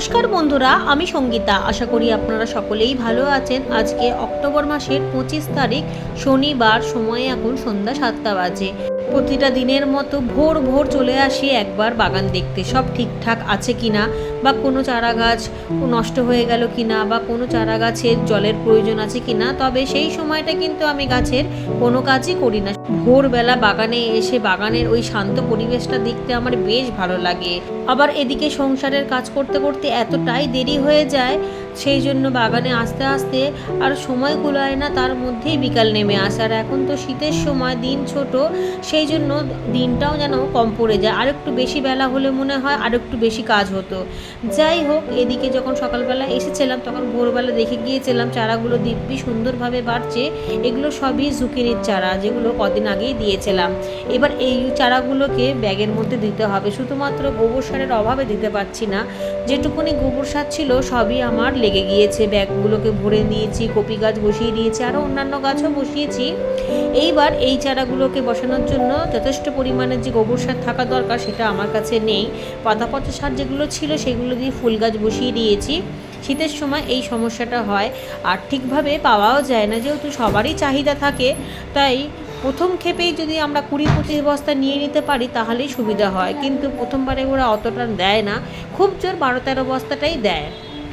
নমস্কার বন্ধুরা, আমি সঙ্গীতা। আশা করি আপনারা সকলেই ভালো আছেন। আজকে অক্টোবর মাসের পঁচিশ তারিখ, শনিবার। সময় এখন সন্ধ্যা সাতটা বাজে। প্রতিটা দিনের মতো ভোর ভোর চলে আসি একবার বাগান দেখতে। সব ঠিকঠাক আছে কি না বা কোনো চারা গাছ নষ্ট হয়ে গেল কি না বা কোনো চারা গাছের জলের প্রয়োজন আছে কি না তবে সেই সময়টা কিন্তু আমি গাছের কোনো কাজই করি না। ভোরবেলা বাগানে এসে বাগানের ওই শান্ত পরিবেশটা দেখতে আমার বেশ ভালো লাগে। আবার এদিকে সংসারের কাজ করতে করতে এতটাই দেরি হয়ে যায়, সেই জন্য বাগানে আসতে আসতে আর সময় কুলায় না, তার মধ্যেই বিকাল নেমে আসে। আর এখন তো শীতের সময়, দিন ছোট, সেই জন্য দিনটাও যেন কম পড়ে যায়। আর একটু বেশি বেলা হলে মনে হয় আর একটু বেশি কাজ হতো। যাই হোক, এদিকে যখন সকালবেলা এসেছিলাম, তখন ভোরবেলা দেখে গিয়েছিলাম, চারাগুলো দিব্যি সুন্দরভাবে বাড়ছে। এগুলো সবই জুকিনির চারা, যেগুলো কদিন আগেই দিয়েছিলাম। এবার এই চারাগুলোকে ব্যাগের মধ্যে দিতে হবে। শুধুমাত্র গোবর সারের অভাবে দিতে পারছি না। যেটুকুনি গোবর সার ছিল সবই আমার লেগে গিয়েছে। ব্যাগগুলোকে ভরে দিয়েছি কপি গাছ বসিয়ে দিয়েছি আরও অন্যান্য গাছও বসিয়েছি। এইবার এই চারাগুলোকে বসানোর জন্য যথেষ্ট পরিমাণে যে গোবর সার থাকা দরকার সেটা আমার কাছে নেই। পাতা পচা সার যেগুলো ছিল সেগুলো দিয়ে ফুল গাছ বসিয়ে দিয়েছি। শীতের সময় এই সমস্যাটা হয়। আর ঠিকভাবে পাওয়াও যায় না, যেহেতু সবারই চাহিদা থাকে। তাই প্রথম ক্ষেপেই যদি আমরা কুড়ি পঁচিশ বস্তা নিয়ে নিতে পারি, তাহলেই সুবিধা হয়। কিন্তু প্রথমবারে ওরা অতটা দেয় না। খুব জোর বারো তেরো বস্তাটাই দেয়।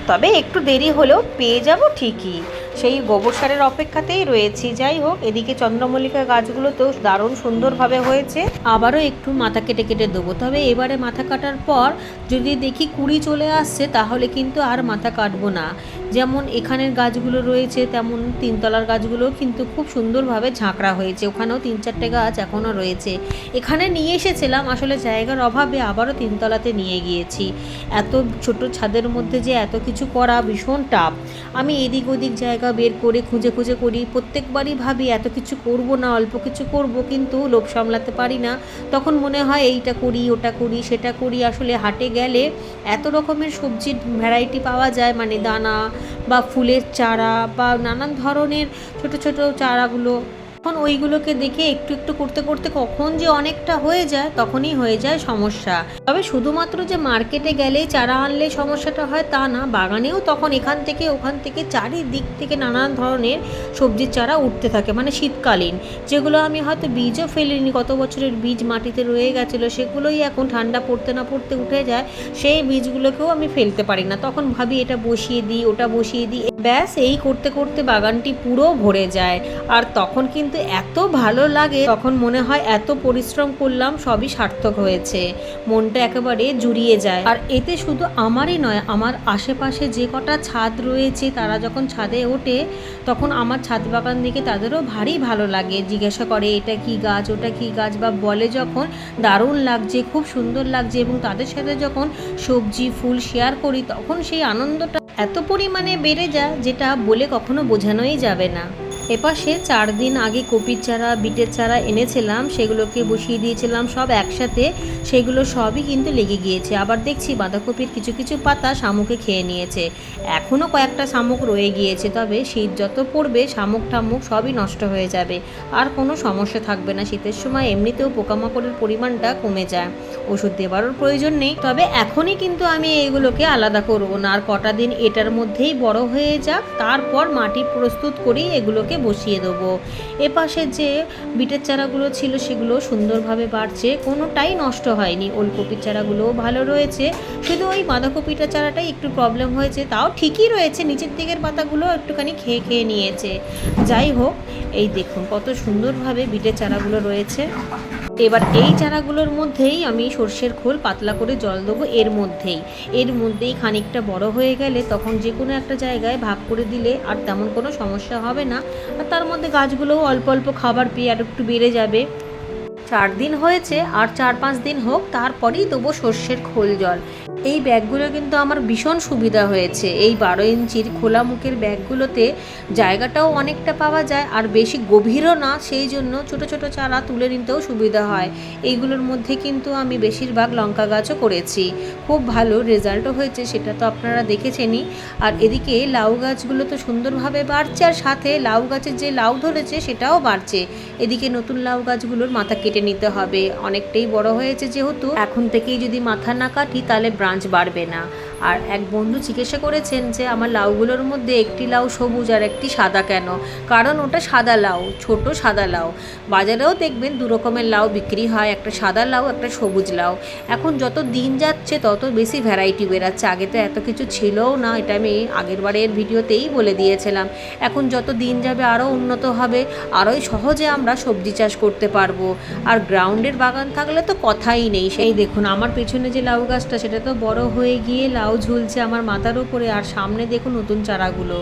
তবে একটু দেরি হলেও পেয়ে যাব ঠিকই। সেই গোবর সারের অপেক্ষাতেই রয়েছি। যাই হোক, এদিকে চন্দ্রমল্লিকা গাছগুলোতেও দারুণ সুন্দরভাবে হয়েছে। আবারও একটু মাথা কেটে কেটে দেবো। তবে এবারে মাথা কাটার পর যদি দেখি কুড়ি চলে আসছে, তাহলে কিন্তু আর মাথা কাটবো না। যেমন এখানের গাছগুলো রয়েছে, তেমন তিনতলার গাছগুলোও কিন্তু খুব সুন্দরভাবে ঝাঁকড়া হয়েছে। ওখানেও তিন চারটে গাছ এখনও রয়েছে। এখানে নিয়ে এসেছিলাম, আসলে জায়গার অভাবে আবারও তিনতলাতে নিয়ে গিয়েছি। এত ছোট ছাদের মধ্যে যে এত কিছু করা ভীষণ টাফ। আমি এদিক ওদিক জায়গা বের করে খুঁজে খুঁজে করি। প্রত্যেকবারই ভাবি, এত কিছু করব না, অল্প কিছু করব, কিন্তু লোভ সামলাতে পারি না। তখন মনে হয়, এইটা করি, ওটা করি, সেটা করি। আসলে হাটে গেলে এত রকমের সবজির ভ্যারাইটি পাওয়া যায় মানে দানা বা ফুলের চারা বা নানান ধরনের ছোট ছোট চারাগুলো। তখন ওইগুলোকে দেখে একটু একটু করতে করতে কখন যে অনেকটা হয়ে যায়, তখনই হয়ে যায় সমস্যা। তবে শুধুমাত্র যে মার্কেটে গেলেই চারা আনলে সমস্যাটা হয় তা না, বাগানেও তখন এখান থেকে ওখান থেকে চারিদিক থেকে নানান ধরনের সবজির চারা উঠতে থাকে মানে শীতকালীন। যেগুলো আমি হয়তো বীজও ফেলিনি, কত বছরের বীজ মাটিতে রয়ে গেছিল, সেগুলোই এখন ঠান্ডা পড়তে না পড়তে উঠে যায়, সেই বীজগুলোকেও আমি ফেলতে পারি না। তখন ভাবি এটা বসিয়ে দিই, ওটা বসিয়ে দিই। ব্যাস, এই করতে করতে বাগানটি পুরো ভরে যায়। আর তখন কিন্তু এত ভালো লাগে, তখন মনে হয় এত পরিশ্রম করলাম, সবই সার্থক হয়েছে। মনটা একেবারে জুড়িয়ে যায়। আর এতে শুধু আমারই নয়, আমার আশেপাশে যে কটা ছাদ রয়েছে, তারা যখন ছাদে ওঠে, তখন আমার ছাদ বাগান দেখে তাদেরও ভারী ভালো লাগে। জিজ্ঞাসা করে, এটা কি গাছ? ওটা কি গাছ? বা বলে যখন, দারুণ লাগছে, খুব সুন্দর লাগছে। এবং তাদের সাথে যখন সবজি, ফুল শেয়ার করি, তখন সেই আনন্দটা এত পরিমাণে বেড়ে যায়, যেটা বলে কখনো বোঝানোই যাবে না। এপাশে চার দিন আগে কপির চারা, বিটের চারা এনেছিলাম, সেগুলোকে বসিয়ে দিয়েছিলাম, সব একসাথে। সেগুলো সবই কিন্তু লেগে গিয়েছে। আবার দেখছি বাঁধাকপির কিছু কিছু পাতা শামুকে খেয়ে নিয়েছে। এখনও কয়েকটা শামুক রয়ে গিয়েছে, তবে শীত যত পড়বে, শামুক টামুক সবই নষ্ট হয়ে যাবে। আর কোনো সমস্যা থাকবে না। শীতের সময় এমনিতেও পোকামাকড়ের পরিমাণটা কমে যায়। ওষুধ দেওয়ারও প্রয়োজন নেই। তবে এখনই কিন্তু আমি এগুলোকে আলাদা করব না। আর কটা দিন এটার মধ্যেই বড় হয়ে যাক। তারপর মাটি প্রস্তুত করি, এগুলোকে বসিয়ে দেবো। এপাশে যে বিটের চারাগুলো ছিল সেগুলো সুন্দরভাবে বাড়ছে, কোনোটাই নষ্ট হয়নি। ওলকপির চারাগুলোও ভালো রয়েছে। শুধু ওই বাঁধাকপিটা চারাটাই একটু প্রবলেম হয়েছে, তাও ঠিকই রয়েছে, নিচের দিকের পাতাগুলো একটুখানি খেয়ে খেয়ে নিয়েছে। যাই হোক, এই দেখুন কত সুন্দরভাবে বিটের চারাগুলো রয়েছে। এবার এই চারাগুলোর মধ্যেই আমি সর্ষের খোল পাতলা করে জল দেবো এর মধ্যেই। এর মধ্যেই খানিকটা বড় হয়ে গেলে তখন যে কোনো একটা জায়গায় ভাগ করে দিলে আর তেমন কোনো সমস্যা হবে না। আর তার মধ্যে গাছগুলোও অল্প অল্প খাবার পেয়ে আর একটু বেড়ে যাবে। চার দিন হয়েছে আর চার পাঁচ দিন হোক, তারপরেই দেবো সর্ষের খোল জল। এই ব্যাগগুলো কিন্তু আমার ভীষণ সুবিধা হয়েছে। এই বারো ইঞ্চির খোলা মুখের ব্যাগগুলোতে জায়গাটাও অনেকটা পাওয়া যায় আর বেশি গভীরও না, সেই জন্য ছোট ছোট চারা তুলে নিতেও সুবিধা হয়। এইগুলোর মধ্যে কিন্তু আমি বেশিরভাগ লঙ্কা গাছও করেছি। খুব ভালো রেজাল্টও হয়েছে, সেটা তো আপনারা দেখেছেনই। আর এদিকে লাউ গাছগুলো তো সুন্দরভাবে বাড়ছে, আর সাথে লাউ গাছের যে লাউ ধরেছে, সেটাও বাড়ছে। এদিকে নতুন লাউ গাছগুলোর মাথা কেটে নিতে হবে। অনেকটাই বড় হয়েছে যেহেতু। এখন থেকেই যদি মাথা না কাটি, তাহলে ব্রাঞ্চ বাড়বে না। আর এক বন্ধু জিজ্ঞাসা করেছেন যে, আমার লাউগুলোর মধ্যে একটি লাউ সবুজ আর একটি সাদা কেন? কারণ ওটা সাদা লাউ, ছোট সাদা লাউ। বাজারেও দেখবেন দু রকমের লাউ বিক্রি হয়, একটা সাদা লাউ, একটা সবুজ লাউ। এখন যত দিন যাচ্ছে, তত বেশি ভ্যারাইটি বেরাচ্ছে আগে তো এত কিছু ছিলও না, এটা আমি আগের বারের ভিডিওতেই বলে দিয়েছিলাম। এখন যত দিন যাবে, আরও উন্নত হবে, আরোই সহজে আমরা সবজি চাষ করতে পারব। আর গ্রাউন্ডের বাগান থাকলে তো কথাই নেই। সেই দেখুন, আমার পেছনে যে লাউ গাছটা, সেটা তো বড় হয়ে গিয়ে লাউ ঝুলছে আমার মাথার উপরে আর সামনে দেখুন নতুন চারাগুলো।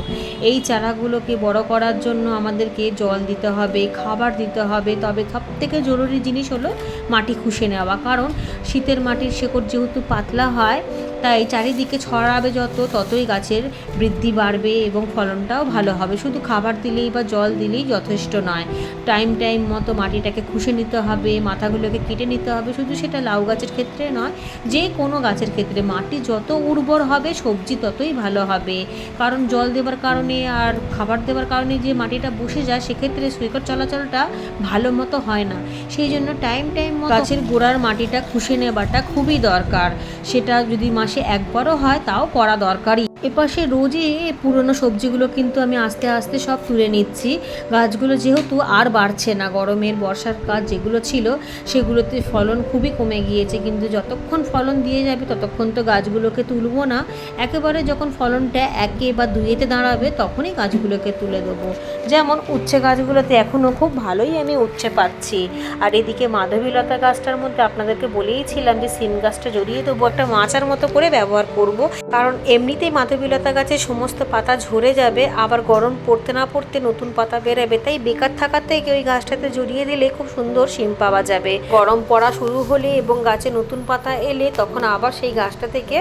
এই চারাগুলোকে বড় করার জন্য আমাদেরকে জল দিতে হবে, খাবার দিতে হবে। তবে সব থেকে জরুরি জিনিস হলো মাটি খুশে নেওয়া। কারণ শীতের মাটির শেকড় যেহেতু পাতলা হয় তাই চারিদিকে ছড়াবে যত ততই গাছের বৃদ্ধি বাড়বে এবং ফলনটাও ভালো হবে। শুধু খাবার দিলেই বা জল দিলেই যথেষ্ট নয়। টাইম টাইম মতো মাটিটাকে খুশে নিতে হবে মাথাগুলোকে কেটে নিতে হবে। শুধু সেটা লাউ গাছের ক্ষেত্রে নয় যে কোনো গাছের ক্ষেত্রে মাটি যত উর্বর হবে সবজি ততই ভালো হবে। কারণ জল দেওয়ার কারণে আর খাবার দেওয়ার কারণে যে মাটিটা বসে যায় সেক্ষেত্রে সৈকত চলাচলটা ভালো মতো হয় না। সেই জন্য টাইম টাইম গাছের গোড়ার মাটিটা খুশে নেওয়াটা খুবই দরকার। সেটা যদি মাসে একবারও হয় তাও করা দরকারই। এপাশে রোজই পুরনো সবজিগুলো কিন্তু আমি আস্তে আস্তে সব তুলে নিচ্ছি। গাছগুলো যেহেতু আর বাড়ছে না, গরমের, বর্ষার কাজ যেগুলো ছিল, সেগুলোতে ফলন খুবই কমে গিয়েছে। কিন্তু যতক্ষণ ফলন দিয়ে যাবে, ততক্ষণ তো গাছগুলোকে তুলবো না। একেবারে যখন ফলনটা একে বা দুইয়েতে দাঁড়াবে, তখনই গাছগুলোকে তুলে দেবো। যেমন উচ্ছে গাছগুলোতে এখনও খুব ভালোই আমি উচ্ছে পাচ্ছি। আর এদিকে মাধবীলতা গাছটার মধ্যে আপনাদেরকে বলেইছিলাম যে, সিম গাছটা জড়িয়ে দেবো, একটা মাচার মতো করে ব্যবহার করব। কারণ এমনিতেই মাধবীলতা গাছের সমস্ত পাতা ঝরে যাবে, আবার গরম পড়তে না পড়তে নতুন পাতা বেরোবে। তাই বেকার থাকার থেকে ওই গাছটাতে জড়িয়ে দিলে খুব সুন্দর সিম পাওয়া যাবে। গরম পড়া শুরু হলে এবং গাছে নতুন পাতা এলে তখন আবার সেই গাছটা থেকে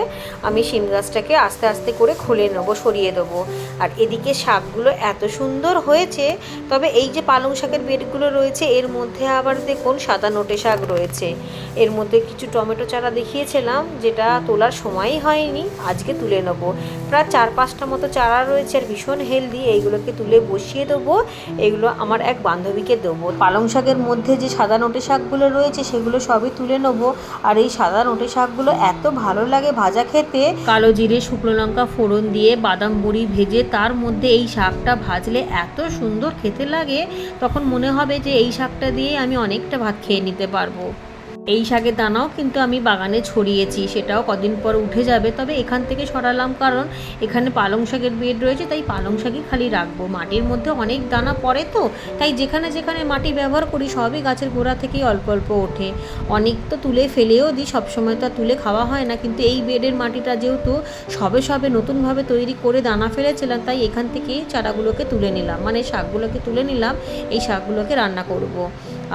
আমি সিম গাছটাকে আস্তে আস্তে করে খুলে নেব, সরিয়ে দেবো। আর এদিকে শাকগুলো এত সুন্দর হয়েছে, তবে এই যে পালং শাকের বেডগুলো রয়েছে, এর মধ্যে আবার দেখুন সাদা নোটে শাক রয়েছে। এর মধ্যে কিছু টমেটো চারা দেখিয়েছিলাম, যেটা তোলার সময়ই হয়নি, আজকে তুলে নেব। প্রায় চার পাঁচটা মতো চারা রয়েছে আর ভীষণ হেলদি এইগুলোকে তুলে বসিয়ে দেবো। এগুলো আমার এক বান্ধবীকে দেবো। পালং শাকের মধ্যে যে সাদা নোটে শাকগুলো রয়েছে, সেগুলো সবই তুলে নেব। আর এই সাদা নোটে শাকগুলো এত ভালো লাগে ভাজা খেতে। কালো জিরে, শুকনো লঙ্কা, ফোড়ন দিয়ে বাদাম বড়ি ভেজে তার মধ্যে এই শাকটা ভাজলে এত সুন্দর খেতে লাগে, তখন মনে হবে যে এই শাকটা দিয়ে আমি অনেকটা ভাত খেয়ে নিতে পারব। এই শাকের দানাও কিন্তু আমি বাগানে ছড়িয়েছি, সেটাও কদিন পর উঠে যাবে। তবে এখান থেকে সরালাম কারণ এখানে পালং শাকের বেড রয়েছে, তাই পালং শাকই খালি রাখব। মাটির মধ্যে অনেক দানা পড়ে তো, তাই যেখানে যেখানে মাটি ব্যবহার করি সবই গাছের গোড়া থেকেই অল্প অল্প ওঠে। অনেক তো তুলে ফেলেও দিই, সবসময় তো তুলে খাওয়া হয় না। কিন্তু এই বেডের মাটিটা যেহেতু সবে সবে নতুনভাবে তৈরি করে দানা ফেলেছিলাম, তাই এখান থেকেই চারাগুলোকে তুলে নিলাম। মানে শাকগুলোকে তুলে নিলাম, এই শাকগুলোকে রান্না করব।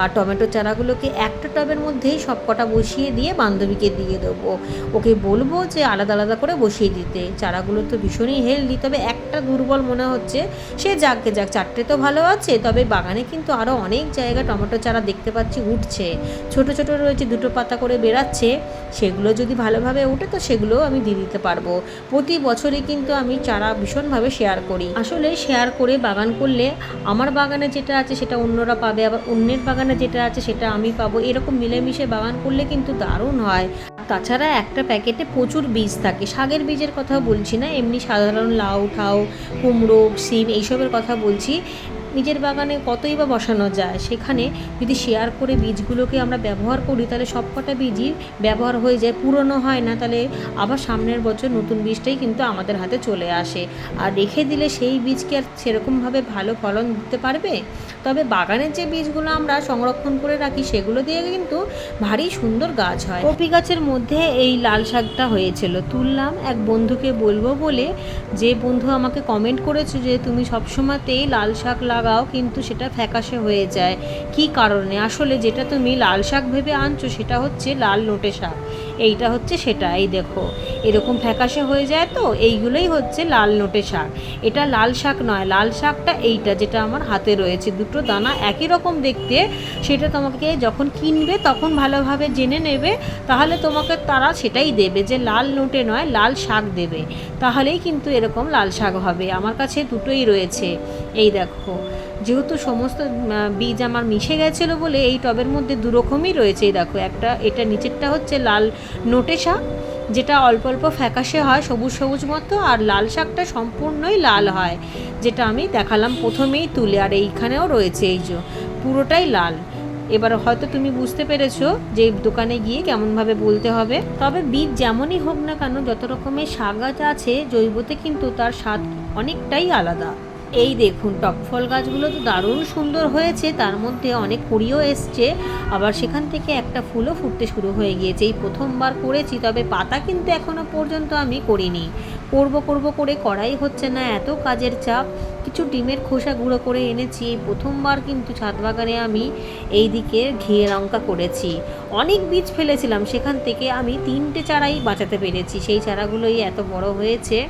আর টমেটো চারাগুলোকে একটা টবের মধ্যেই সব কটা বসিয়ে দিয়ে বান্ধবীকে দিয়ে দেবো। ওকে বলব যে আলাদা আলাদা করে বসিয়ে দিতে। চারাগুলো তো ভীষণই হেলদি তবে একটা দুর্বল মনে হচ্ছে। সে যাকে যাক, চারটে তো ভালো আছে, তবে বাগানে কিন্তু আরও অনেক জায়গা টমেটো চারা দেখতে পাচ্ছি উঠছে। ছোট ছোট রয়েছে, দুটো পাতা করে বেরাচ্ছে সেগুলো যদি ভালোভাবে ওঠে, তো সেগুলোও আমি দিয়ে দিতে পারব। প্রতি বছরই কিন্তু আমি চারা ভীষণভাবে শেয়ার করি। আসলে শেয়ার করে বাগান করলে আমার বাগানে যেটা আছে, সেটা অন্যরা পাবে, আবার অন্যের বাগানে যেটা আছে সেটা আমি পাবো। এরকম মিলেমিশে বাগান করলে কিন্তু দারুণ হয়। তাছাড়া একটা প্যাকেটে প্রচুর বীজ থাকে। শাকের বীজের কথা বলছি না, এমনি সাধারণ লাউ, ঠাউ, কুমড়ো, সিম এইসবের কথা বলছি। নিজের বাগানে কতই বা বসানো যায়, সেখানে যদি শেয়ার করে বীজগুলোকে আমরা ব্যবহার করি, তাহলে সব কটা বীজই ব্যবহার হয়ে যায়, পুরনো হয় না, তাহলে আবার সামনের বছর নতুন বীজটাই কিন্তু আমাদের হাতে চলে আসে। আর রেখে দিলে সেই বীজকে আর সেরকমভাবে ভালো ফলন দিতে পারবে? তবে বাগানের যে বীজগুলো আমরা সংরক্ষণ করে রাখি, সেগুলো দিয়ে কিন্তু ভারী সুন্দর গাছ হয়। কপি গাছের মধ্যে এই লাল শাকটা হয়েছিল। তুললাম, এক বন্ধুকে বলব বলে, যে বন্ধু আমাকে কমেন্ট করেছে যে, তুমি সবসময়তেই লাল শাক লাগাও, কিন্তু সেটা ফ্যাকাশে হয়ে যায়। কি কারণে? আসলে যেটা তুমি লাল শাক ভেবে আনছো, সেটা হচ্ছে লাল লোটে শাক। এইটা হচ্ছে সেটা, এই দেখো। এরকম ফ্যাকাশে হয়ে যায় তো, এইগুলোই হচ্ছে লাল নোটে শাক। এটা লাল শাক নয়, লাল শাকটা এইটা যেটা আমার হাতে রয়েছে। দুটো দানা একই রকম দেখতে, সেটা তোমাকে যখন কিনবে তখন ভালোভাবে জেনে নেবে, তাহলে তোমাকে তারা সেটাই দেবে যে লাল নোটে নয়, লাল শাক দেবে। তাহলেই কিন্তু এরকম লাল শাক হবে। আমার কাছে দুটোই রয়েছে। এই দেখো যেহেতু সমস্ত বীজ আমার মিশে গেছিল বলে এই টবের মধ্যে দু রকমই রয়েছে। এই দেখো, একটা, এটা নিচেরটা হচ্ছে লাল নোটে শাক, যেটা অল্প অল্প ফ্যাকাশে হয়, সবুজ সবুজ মতো, আর লাল শাকটা সম্পূর্ণই লাল হয়, যেটা আমি দেখালাম প্রথমেই তুলে, আর এইখানেও রয়েছে এই যে, পুরোটাই লাল। এবার হয়তো তুমি বুঝতে পেরেছ যে দোকানে গিয়ে কেমনভাবে বলতে হবে। তবে বীজ যেমনই হোক না কেন, যত রকমের শাক গাছ আছে, জৈবতে কিন্তু তার স্বাদ অনেকটাই আলাদা। এই দেখুন টকফল গাছগুলো তো দারুণ সুন্দর হয়েছে, তার মধ্যে অনেক কুড়িও এসছে। আবার সেখান থেকে একটা ফুলও ফুটতে শুরু হয়ে গিয়েছে। এই প্রথমবার করেছি, তবে পাতা কিন্তু এখনও পর্যন্ত আমি করিনি। করব করব করে করাই হচ্ছে না, এত কাজের চাপ। কিছু ডিমের খোসা গুঁড়ো করে এনেছি, এই প্রথমবার কিন্তু ছাদ বাগানে আমি এই দিকে ঘিয়ে লঙ্কা করেছি। অনেক বীজ ফেলেছিলাম, সেখান থেকে আমি তিনটে চারাই বাঁচাতে পেরেছি। সেই চারাগুলোই এত বড় হয়েছে।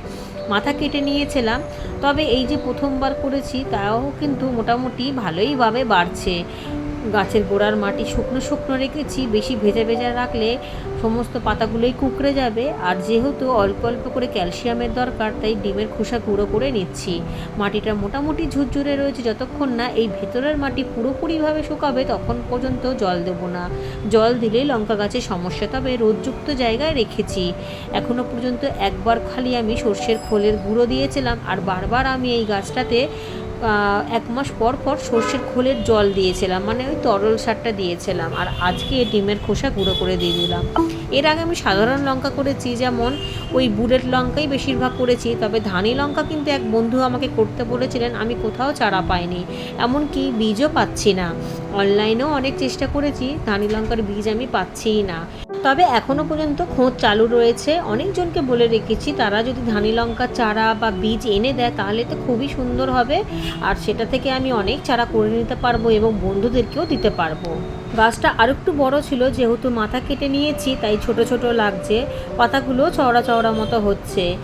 মাথা কেটে নিয়েছিলাম। তবে এই যে প্রথমবার করেছি তাও কিন্তু মোটামুটি ভালোইভাবে বাড়ছে। গাছের গোড়ার মাটি শুকনো শুকনো রেখেছি, বেশি ভেজা ভেজা রাখলে সমস্ত পাতাগুলোই কুকড়ে যাবে। আর যেহেতু অল্প অল্প করে ক্যালসিয়ামের দরকার, তাই ডিমের খোসা গুঁড়ো করে নিচ্ছি। মাটিটা মোটামুটি ঝুরঝুরে রয়েছে যতক্ষণ না এই ভেতরের মাটি পুরোপুরিভাবে শুকাবে, তখন পর্যন্ত জল দেবো না। জল দিলেই লঙ্কা গাছের সমস্যা তবে রোদযুক্ত জায়গায় রেখেছি। এখনও পর্যন্ত একবার খালি আমি সর্ষের খোলের গুঁড়ো দিয়েছিলাম, আর বারবার আমি এই গাছটাতে এক মাস পর পর সর্ষের খোলের জল দিয়েছিলাম মানে ওই তরল সারটা দিয়েছিলাম, আর আজকে ডিমের খোসা গুঁড়ো করে দিয়ে দিলাম। এর আগে আমি সাধারণ লঙ্কা করেছি, যেমন ওই বুলেট লঙ্কাই বেশিরভাগ করেছি, তবে ধানি লঙ্কা কিন্তু এক বন্ধু আমাকে করতে বলেছিলেন, আমি কোথাও চারা পাইনি, এমনকি বীজও পাচ্ছি না। অনলাইনেও অনেক চেষ্টা করেছি, ধানি লঙ্কার বীজ আমি পাচ্ছিই না। তবে এখনও পর্যন্ত খোঁজ চালু রয়েছে। অনেকজনকে বলে রেখেছি, তারা যদি ধানি লঙ্কার চারা বা বীজ এনে দেয়, তাহলে তো খুবই সুন্দর হবে। আর সেটা থেকে আমি অনেক চারা করে নিতে পারব এবং বন্ধুদেরকেও দিতে পারব। গাছটা আরেকটু বড় ছিল, যেহেতু মাথা কেটে নিয়েছি, তাই ছোট ছোট লাগছে। পাতাগুলো চওড়া চওড়া মতো হচ্ছে।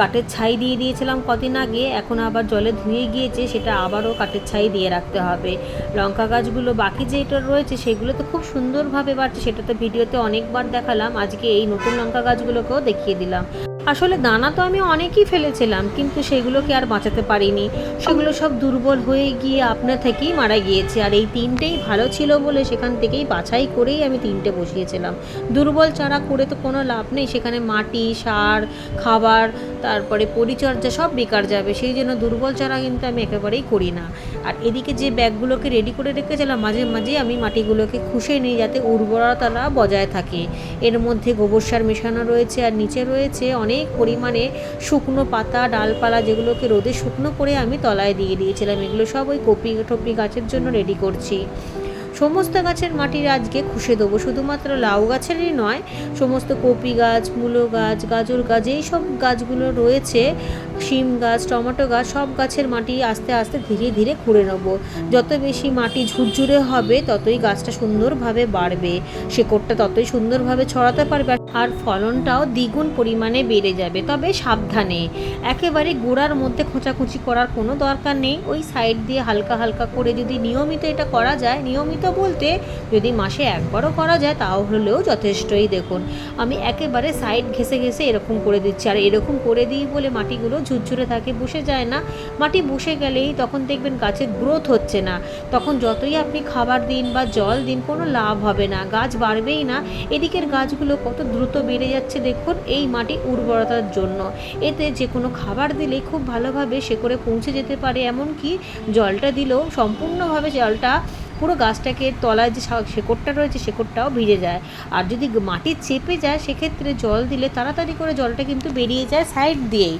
কাঠের ছাই দিয়ে দিয়েছিলাম কদিন আগে, এখন আবার জলে ধুয়ে গিয়েছে, সেটা আবারও কাঠের ছাই দিয়ে রাখতে হবে। লঙ্কা গাছগুলো বাকি যেটা রয়েছে, সেগুলো তো খুব সুন্দরভাবে বাড়ছে, সেটা তো ভিডিওতে অনেকবার দেখালাম, আজকে এই নতুন লঙ্কা গাছগুলোকেও দেখিয়ে দিলাম। আসলে দানা তো আমি অনেকই ফেলেছিলাম, কিন্তু সেগুলোকে আর বাঁচাতে পারিনি। সেগুলো সব দুর্বল হয়ে গিয়ে আপনা থেকেই মারা গিয়েছে, আর এই তিনটেই ভালো ছিল বলে সেখান থেকেই বাছাই করেই আমি তিনটে বসিয়েছিলাম। দুর্বল চারা করে তো কোনো লাভ নেই, সেখানে মাটি, সার, খাবার, তারপরে পরিচর্যা সব বেকার যাবে। সেই জন্য দুর্বল চারা কিন্তু আমি একেবারেই করি না। আর এদিকে যে ব্যাগগুলোকে রেডি করে রেখেছিলাম, মাঝে মাঝে আমি মাটিগুলোকে খুশে নিই যাতে উর্বরতাটা বজায় থাকে। এর মধ্যে গোবর সার মেশানো রয়েছে, আর নিচে রয়েছে অনেক পরিমাণে শুকনো পাতা, ডালপালা যেগুলোকে রোদে শুকনো করে আমি তলায় দিয়ে দিয়েছিলাম। এগুলো সব ওই কপি, টপি গাছের জন্য রেডি করছি। সমস্ত গাছের মাটির আজকে খুশে দেবো। শুধুমাত্র লাউ গাছেরই নয়, সমস্ত কপি গাছ, মূলো গাছ, গাজর গাছ, এই সব গাছগুলো রয়েছে। শিম গাছ, টমেটো গাছ, সব গাছের মাটি আস্তে আস্তে ধীরে ধীরে খুঁড়ে নেব। যত বেশি মাটি ঝুরঝুরে হবে, ততই গাছটা সুন্দরভাবে বাড়বে। শেকড়টা ততই সুন্দরভাবে ছড়াতে পারবে। আর ফলনটাও দ্বিগুণ পরিমাণে বেড়ে যাবে, তবে সাবধানে। একেবারে গোড়ার মধ্যে খোঁচাখুচি করার কোনো দরকার নেই। ওই সাইড দিয়ে হালকা হালকা করে যদি নিয়মিত এটা করা যায়, নিয়মিত বলতে যদি মাসে একবারও করা যায়, তাও হলেও যথেষ্টই। দেখুন, আমি একেবারে সাইড ঘেসে ঘেসে এরকম করে দিচ্ছি। আর এরকম করে দিই বলে মাটিগুলো ঝুরঝুরে থাকে, বসে যায় না। মাটি বসে গেলেই তখন দেখবেন গাছের গ্রোথ হচ্ছে না। তখন যতই আপনি খাবার দিন বা জল দিন, কোনো লাভ হবে না। গাছ বাড়বেই না। এদিকের গাছগুলো কত দ্রুত বেড়ে যাচ্ছে দেখুন এই মাটি উর্বরতার জন্য। এতে যে কোনো খাবার দিলে খুব ভালোভাবে সে করে পৌঁছে যেতে পারে, এমনকি জলটা দিলেও সম্পূর্ণভাবে জলটা পুরো গাছটাকে তলায় যে শেকড়টা রয়েছে শেকড়টাও ভিজে যায়। আর যদি মাটি চেপে যায়, সেক্ষেত্রে জল দিলে তাড়াতাড়ি করে জলটা কিন্তু বেরিয়ে যায় সাইড দিয়েই।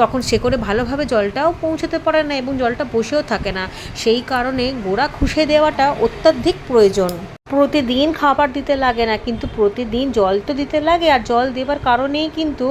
তখন শেকড়ে ভালোভাবে জলটাও পৌঁছতে পারে না এবং জলটা বসেও থাকে না। সেই কারণে গোড়া খুশে দেওয়াটা অত্যাধিক প্রয়োজন। প্রতিদিন খাবার দিতে লাগে না, কিন্তু প্রতিদিন জল তো দিতে লাগে আর জল দেবার কারণেই কিন্তু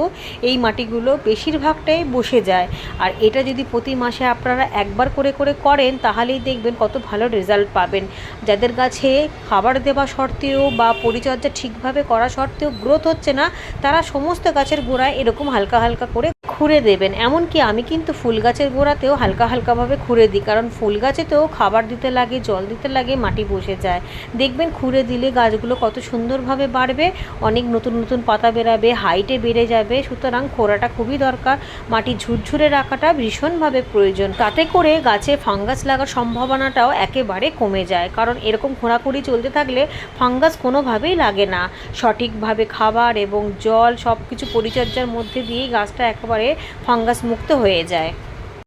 এই মাটিগুলো বেশিরভাগটাই বসে যায়। আর এটা যদি প্রতি মাসে আপনারা একবার করে করে করেন, তাহলেই দেখবেন কত ভালো রেজাল্ট পাবেন। যাদের গাছে খাবার দেওয়া সত্ত্বেও বা পরিচর্যা ঠিকভাবে করা সত্ত্বেও গ্রোথ হচ্ছে না, তারা সমস্ত গাছের গোড়ায় এরকম হালকা হালকা করে খুঁড়ে দেবেন। এমনকি আমি কিন্তু ফুল গাছের গোড়াতেও হালকা হালকাভাবে খুঁড়ে দিই, কারণ ফুল গাছেতেও খাবার দিতে লাগে, জল দিতে লাগে, মাটি বসে যায়। দেখবেন খুঁড়ে দিলে গাছগুলো কত সুন্দরভাবে বাড়বে, অনেক নতুন নতুন পাতা বেরাবে হাইটে বেড়ে যাবে। সুতরাং খোঁড়াটা খুবই দরকার। মাটি ঝুরঝুরে রাখাটা ভীষণভাবে প্রয়োজন। তাতে করে গাছে ফাঙ্গাস লাগার সম্ভাবনাটাও একেবারে কমে যায়। কারণ এরকম খোঁড়াখুড়ি চলতে থাকলে ফাঙ্গাস কোনোভাবেই লাগে না। সঠিকভাবে খাবার এবং জল সব কিছু পরিচর্যার মধ্যে দিয়েই গাছটা একেবারে ফাঙ্গাস মুক্ত হয়ে যায়।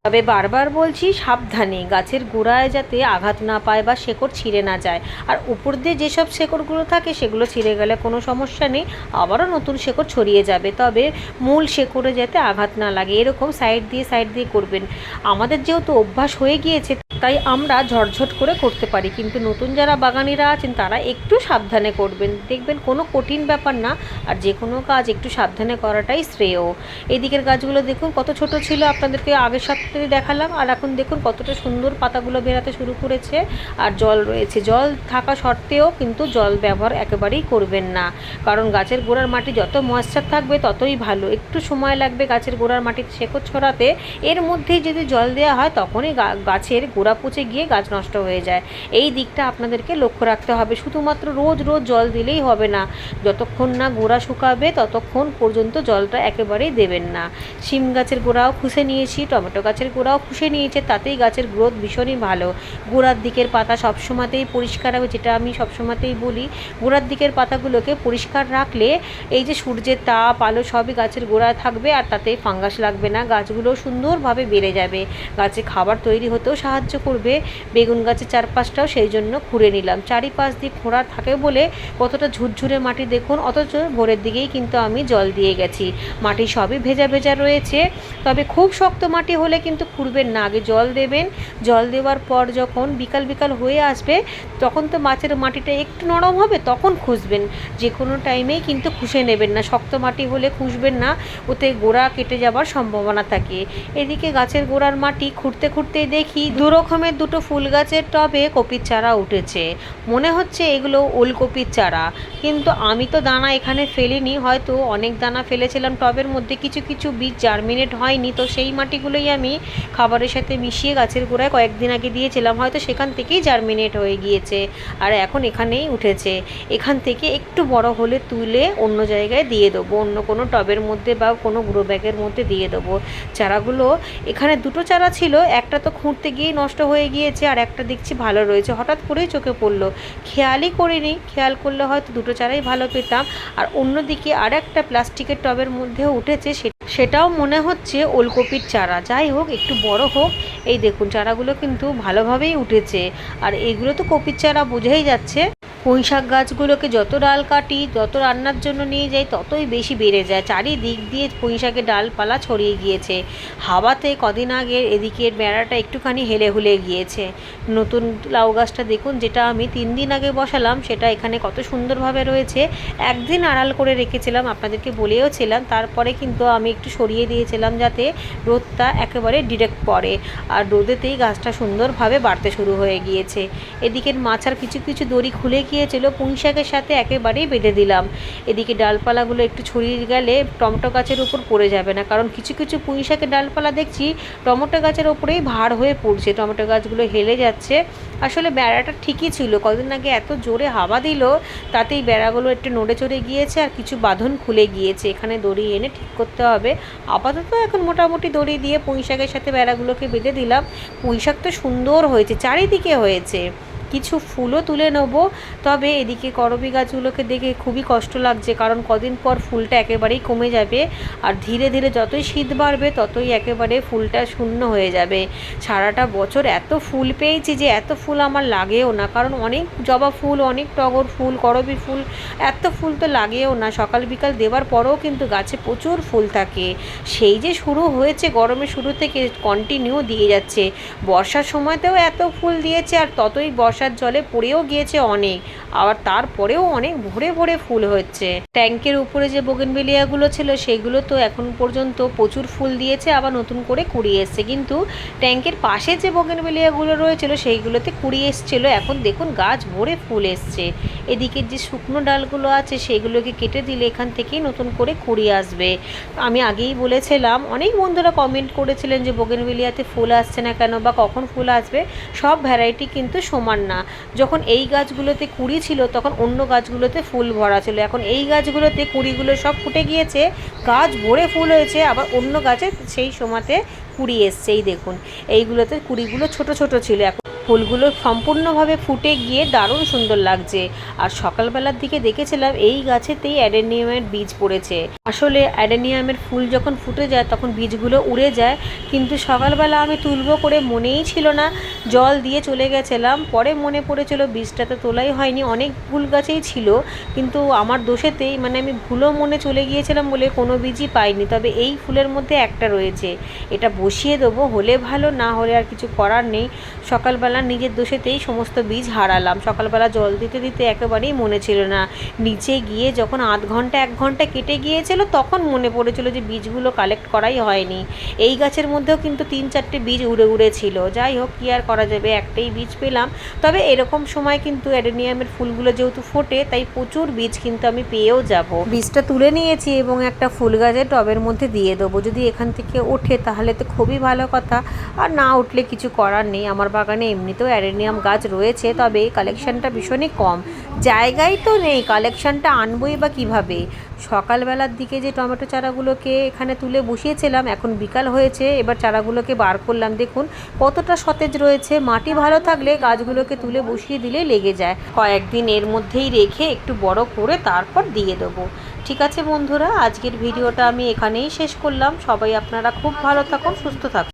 তবে বারবার বলছি সাবধানে, গাছের গোড়ায় যাতে আঘাত না পায় বা শেকড় ছিঁড়ে না যায়। আর উপর দিয়ে যেসব শেকড়গুলো থাকে, সেগুলো ছিঁড়ে গেলে কোনো সমস্যা নেই, আবারও নতুন শেকড় ছড়িয়ে যাবে। তবে মূল শেকড়ে যাতে আঘাত না লাগে, এরকম সাইড দিয়ে সাইড দিয়ে করবেন। আমাদের যেহেতু অভ্যাস হয়ে গিয়েছে তাই আমরা ঝটঝট করে করতে পারি। কিন্তু নতুন যারা বাগানিরা আছেন, তারা একটু সাবধানে করবেন। দেখবেন কোনো কঠিন ব্যাপার না, আর যে কোনো কাজ একটু সাবধানে করাটাই শ্রেয়। এদিকের গাছগুলো দেখুন, কত ছোট ছিল, আপনাদেরকে আগের সপ্তাহে দেখালাম। আর এখন দেখুন, কতটা সুন্দর পাতাগুলো বেরাতে শুরু করেছে। আর জল রয়েছে। জল থাকা সত্ত্বেও কিন্তু জল ব্যবহার একেবারেই করবেন না। কারণ গাছের গোড়ার মাটি যত ময়েশ্চার থাকবে, ততই ভালো। একটু সময় লাগবে গাছের গোড়ার মাটিতে শেকড় ছড়াতে। এর মধ্যেই যদি জল দেওয়া হয়, তখনই গাছের গোড়া পচে গিয়ে গাছ নষ্ট হয়ে যায়। এই দিকটা আপনাদেরকে লক্ষ্য রাখতে হবে। শুধুমাত্র রোজ রোজ জল দিলেই হবে না। যতক্ষণ না গোড়া শুকাবে, ততক্ষণ পর্যন্ত জলটা একেবারেই দেবেন না। শিম গাছের গোড়াও খুশে নিয়েছি, টমেটো গাছের গোড়াও খুশে নিয়েছে, তাতেই গাছের গ্রোথ ভীষণই ভালো। গোড়ার দিকের পাতা সবসময়তেই পরিষ্কার হবে যেটা আমি সবসময়তেই বলি। গোড়ার দিকের পাতাগুলোকে পরিষ্কার রাখলে এই যে সূর্যের তাপ, আলো সবই গাছের গোড়ায় থাকবে, আর তাতে ফাঙ্গাস লাগবে না। গাছগুলো সুন্দরভাবে বেড়ে যাবে। গাছে খাবার তৈরি হতেও সাহায্য করবে বেগুন গাছের চারপাশটাও সেই জন্য খুঁড়ে নিলাম। চারিপাশ দিয়ে খোঁড়া থাকে বলে কতটা ঝুরঝুরে মাটি দেখুন, অথচ ভোরের দিকেই কিন্তু আমি জল দিয়ে গেছি। মাটি সবই ভেজা ভেজা রয়েছে, তবে খুব শক্ত মাটি হলে কিন্তু খুঁড়বেন না। আগে জল দেবেন। জল দেওয়ার পর যখন বিকাল বিকাল হয়ে আসবে, তখন তো মাছের মাটিটা একটু নরম হবে, তখন খুঁজবেন। যে কোনো টাইমেই কিন্তু খুশে নেবেন না। শক্ত মাটি হলে খুঁজবেন না, ওতে গোড়া কেটে যাবার সম্ভাবনা থাকে। এদিকে গাছের গোড়ার মাটি খুঁড়তে খুঁড়তেই দেখি দু রকমের দুটো ফুল গাছের টবে কপির চারা উঠেছে। মনে হচ্ছে এগুলো ওলকপির চারা। কিন্তু আমি তো দানা এখানে ফেলিনি, হয়তো অনেক দানা ফেলেছিলাম টবের মধ্যে। কিছু কিছু বীজ জার্মিনেট হয়নি, তো সেই মাটিগুলোই আমি খাবারের সাথে মিশিয়ে গাছের গোড়ায় কয়েকদিন আগে দিয়েছিলাম। হয়তো সেখান থেকেই জার্মিনেট হয়ে গিয়েছে আর এখন এখানেই উঠেছে। এখান থেকে একটু বড় হলে তুলে অন্য জায়গায় দিয়ে দেবো, অন্য কোনো টবের মধ্যে বা কোনো গ্রো ব্যাগের মধ্যে দিয়ে দেবো। চারাগুলো এখানে দুটো চারা ছিল, একটা তো খুঁড়তে গিয়েই নষ্ট হয়ে গিয়েছে আর একটা দেখছি ভালো রয়েছে। হঠাৎ করেই চোখে পড়ল। খেয়ালই করিনি। খেয়াল করলে হয়তো দুটো চারাই ভালো পেতাম। আর অন্যদিকে আর একটা প্লাস্টিকের টবের মধ্যেও উঠেছে সেটাও মনে হচ্ছে ওলকপির চারা। যাই হোক, একটু বড় হোক। এই দেখুন, চারাগুলো কিন্তু ভালোভাবেই উঠেছে। আর এগুলো তো কপির চারা বোঝাই যাচ্ছে। পুঁই শাক গাছগুলোকে যত ডাল কাটি, যত রান্নার জন্য নিয়ে যাই, ততই বেশি বেড়ে যায়। চারিদিক দিয়ে পুঁই শাকের ডালপালা ছড়িয়ে গিয়েছে। হাওয়াতে কদিন আগে এদিকের বেড়াটা একটুখানি হেলে হুলে গিয়েছে। নতুন লাউ গাছটা দেখুন, যেটা আমি তিন দিন আগে বসালাম, সেটা এখানে কত সুন্দরভাবে রয়েছে। একদিন আড়াল করে রেখেছিলাম, আপনাদেরকে বলেওছিলাম, তারপরে কিন্তু আমি একটু সরিয়ে দিয়েছিলাম যাতে রোদটা একেবারে ডিরেক্ট পড়ে। আর রোদেতেই গাছটা সুন্দরভাবে বাড়তে শুরু হয়ে গিয়েছে। এদিকের মাছার কিছু কিছু দড়ি খুলে গিয়েছিল, পুঁই শাকের সাথে একেবারেই বেঁধে দিলাম। এদিকে ডালপালাগুলো একটু ছড়িয়ে গেলে টমেটো গাছের উপর পড়ে যাবে না, কারণ কিছু কিছু পুঁই শাকের ডালপালা দেখছি টমেটো গাছের ওপরেই ভার হয়ে পড়ছে। টমেটো গাছগুলো হেলে যাচ্ছে। আসলে বেড়াটা ঠিকই ছিল, কদিন আগে এত জোরে হাওয়া দিল, তাতেই বেড়াগুলো একটু নড়ে চড়ে গিয়েছে আর কিছু বাঁধন খুলে গিয়েছে। এখানে দড়ি এনে ঠিক করতে হবে। আপাতত এখন মোটামুটি দড়ি দিয়ে পুঁই শাকের সাথে বেড়াগুলোকে বেঁধে দিলাম। পুঁই শাক তো সুন্দর হয়েছে, চারিদিকে হয়েছে। কিছু ফুলও তুলে নেব। তবে এদিকে করবি গাছগুলোকে দেখে খুবই কষ্ট লাগছে, কারণ কদিন পর ফুলটা একেবারেই কমে যাবে আর ধীরে ধীরে যতই শীত বাড়বে, ততই একেবারে ফুলটা শূন্য হয়ে যাবে। সারাটা বছর এত ফুল পেয়েছি যে এত ফুল আমার লাগেও না, কারণ অনেক জবা ফুল, অনেক টগর ফুল, করবি ফুল, এত ফুল তো লাগেও না। সকাল বিকাল দেওয়ার পরেও কিন্তু গাছে প্রচুর ফুল থাকে। সেই যে শুরু হয়েছে, গরমের শুরু থেকে কন্টিনিউ দিয়ে যাচ্ছে। বর্ষার সময়তেও এত ফুল দিয়েছে আর ততই বর্ষা বর্ষার জলে পড়েও গিয়েছে অনেক, আবার তারপরেও অনেক ভরে ভরে ফুল হচ্ছে। ট্যাঙ্কের উপরে যে বোগেনবেলিয়াগুলো ছিল, সেগুলো তো এখন পর্যন্ত প্রচুর ফুল দিয়েছে, আবার নতুন করে কুড়ি এসছে। কিন্তু ট্যাঙ্কের পাশে যে বোগেনবেলিয়াগুলো রয়েছিল, সেইগুলোতে কুড়ি এসছিল। এখন দেখুন, গাছ ভরে ফুল এসছে। এদিকে যে শুকনো ডালগুলো আছে, সেগুলোকে কেটে দিলে এখান থেকেই নতুন করে কুড়ি আসবে। আমি আগেই বলেছিলাম, অনেক বন্ধুরা কমেন্ট করেছিলেন যে বোগেনবেলিয়াতে ফুল আসছে না কেন বা কখন ফুল আসবে? সব ভ্যারাইটি কিন্তু সমান না। যখন এই গাছগুলোতে কুড়ি ছিল, তখন অন্য গাছগুলোতে ফুল ভরা ছিল। এখন এই গাছগুলোতে কুড়িগুলো সব ফুটে গিয়েছে, গাছ ভরে ফুল হয়েছে, আবার অন্য গাছে সেই সময়তে কুড়ি এসছে এই দেখুন। এইগুলোতে কুড়িগুলো ছোট ছোট ছিল। এখন ফুলগুলো সম্পূর্ণভাবে ফুটে গিয়ে দারুণ সুন্দর লাগছে। আর সকালবেলার দিকে দেখেছিলাম এই গাছেতেই অ্যাডেনিয়ামের বীজ পড়েছে। আসলে অ্যাডেনিয়ামের ফুল যখন ফুটে যায় তখন বীজগুলো উড়ে যায়। কিন্তু সকালবেলা আমি তুলবো করে মনেই ছিল না। জল দিয়ে চলে গেছিলাম। পরে মনে পড়েছিল বীজটা তো তোলাই হয়নি। অনেক ফুল গাছেই ছিল। কিন্তু আমার দোষেতেই মানে আমি ভুলো মনে চলে গিয়েছিলাম বলে কোনো বীজই পাইনি। তবে এই ফুলের মধ্যে একটা রয়েছে। এটা বসিয়ে দেবো, হলে ভালো, না হলে আর কিছু করার নেই। সকালবেলা নিজের দোষেতেই সমস্ত বীজ হারালাম। সকালবেলা জল দিতে দিতে একেবারেই মনে ছিল না। নিচে গিয়ে যখন আধ ঘণ্টা, এক ঘণ্টা কেটে গিয়েছিল, তখন মনে পড়েছিল যে বীজগুলো কালেক্ট করাই হয়নি। এই গাছের মধ্যেও কিন্তু তিন চারটে বীজ উড়ে উড়ে ছিল যাই হোক, কী আর করা যাবে? একটাই বীজ পেলাম। তবে এরকম সময় কিন্তু অ্যাডেনিয়ামের ফুলগুলো যেহেতু ফোটে, তাই প্রচুর বীজ কিন্তু আমি পেয়েও যাব। বীজটা তুলে নিয়েছি এবং একটা ফুল গাছের টবের মধ্যে দিয়ে দেবো। যদি এখান থেকে ওঠে, তাহলে তো খুবই ভালো কথা। আর না উঠলে কিছু করার নেই। আমার বাগানে এমনিতেও অ্যারেনিয়াম গাছ রয়েছে, তবে কালেকশনটা ভীষণই কম। জায়গাই তো নেই। কালেকশনটা আনবই বা কীভাবে? সকালবেলার দিকে যে টমেটো চারাগুলোকে এখানে তুলে বসিয়েছিলাম, এখন বিকাল হয়েছে। এবার চারাগুলোকে বার করলাম। দেখুন, কতটা সতেজ রয়েছে। মাটি ভালো থাকলে গাছগুলোকে তুলে বসিয়ে দিলে লেগে যায়। কয়েকদিন এর মধ্যেই রেখে একটু বড় করে তারপর দিয়ে দেবো। ঠিক আছে বন্ধুরা, আজকের ভিডিওটা আমি এখানেই শেষ করলাম। সবাই আপনারা খুব ভালো থাকুন, সুস্থ থাকুন।